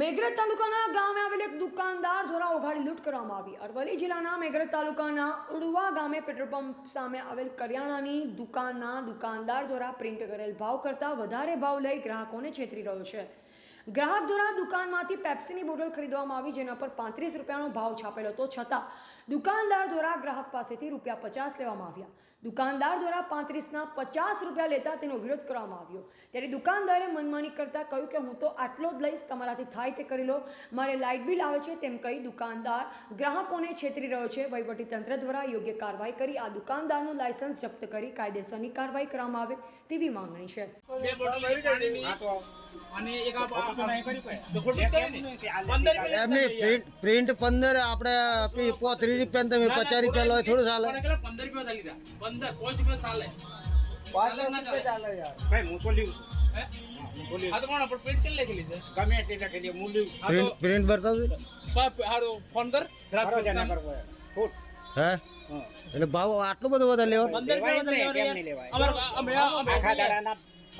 મેઘરજ તાલુકાના ગામે આવેલ એક દુકાનદાર દ્વારા ઉઘાડી લૂંટ કરવામાં આવી. અરવલ્લી જિલ્લાના મેઘરજ તાલુકાના ઉડવા ગામે પેટ્રોલ પંપ સામે આવેલ કરિયાણાની દુકાનના દુકાનદાર દ્વારા પ્રિન્ટ કરેલ ભાવ કરતાં વધારે ભાવ લઈ ગ્રાહકોને છેતરી રહ્યો છે. ગ્રાહક દ્વારા દુકાનમાંથી પેપ્સીની બોટલ ખરીદવામાં આવી જેના પર પાંત્રીસ રૂપિયાનો ભાવ છાપેલો હતો. છતાં દુકાનદાર દ્વારા ગ્રાહક પાસેથી રૂપિયા પચાસ લેવામાં આવ્યા. દુકાનદાર દ્વારા પાંત્રીસના પચાસ રૂપિયા લેતા તેનો વિરોધ કરવામાં આવ્યો. ત્યારે દુકાનદારે મનમાની કરતા કહ્યું કે હું તો આટલો જ લઈશ તમારાથી થાય તે કરી લો. મારે લાઇટ બિલ આવે છે. તેમ કહી દુકાનદાર ગ્રાહકોને છેતરી રહ્યો છે. વહીવટી તંત્ર દ્વારા યોગ્ય કાર્યવાહી કરી આ દુકાનદારનું લાયસન્સ જપ્ત કરી કાયદેસરની કાર્યવાહી કરવામાં આવે તેવી માંગણી છે. એમની પ્રિન્ટ પ્રિન્ટ પંદર આપણે પોત્રીસ રૂપિયા તમે પચાસ રૂપિયા લો થોડું ચાલે. પંદર રૂપિયા પંદર પાંચ રૂપિયા ચાલે. ભાઈ તો પ્રિન્ટ ફોન કર. હે? એટલે ભાવ આટલો બધો વધારે લેવાનો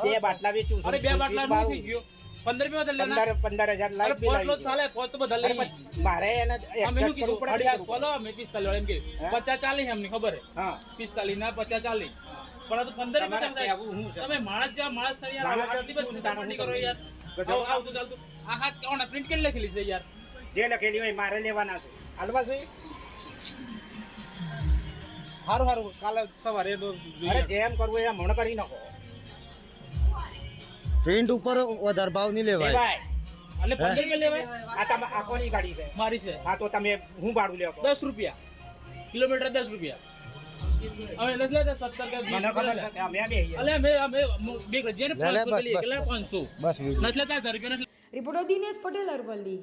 બે બાટલા વેચું છું. અરે બે બાટલા નું થઈ ગયો. પંદર રૂપિયા વધારે લેવાના. પંદર પંદર હજાર અરે લાઈટ લો ચાલે પોચ તો બધા લઈ મારે એને અમે શું કીધું? પડે, અઢી આ કરવું સોલો અમે પિસ્તાલીસ વાળા એમ કે પચાસ ચાલીસ એમની ખબર હા. પિસ્તાલીસ ના પચાસ ચાલીસ. પણ તો પંદર તમારે રૂપિયા કેમ કહેવું શું છે? થાય? તમે માણસ જેવા માણસ થાય યાર આટલી બધી શું કરો? યાર. ગજબ. આવું આવું ચાલતું. આ હાથ કોણ પ્રિન્ટ કેટલી લખેલી છે યાર? જે લખેલી હોય મારે લેવાના છે. હાલવા છે સારું હારું. કાલે સવારે અરે જેમ કરવું એમ હમણાં કરી નાખો. પ્રિન્ટ ઉપર વધારે ભાવ નહીં લેવાય. એટલે પંદર લેવાય? આ તમે આ કોની ગાડી છે? મારી છે. હા તો તમે હું ભાડું લેવો દસ રૂપિયા. કિલોમીટર દસ રૂપિયા. અમે નથી લેતા? સત્તર કે મને ખબર છે અમે બે અલે અમે અમે બે જેને લે, લે, પાંચસો લઈએ. કેટલા? પાંચસો. નથી લેતા? હજાર રૂપિયા નથી. રિપોર્ટર દિનેશ પટેલ અરવલ્લી.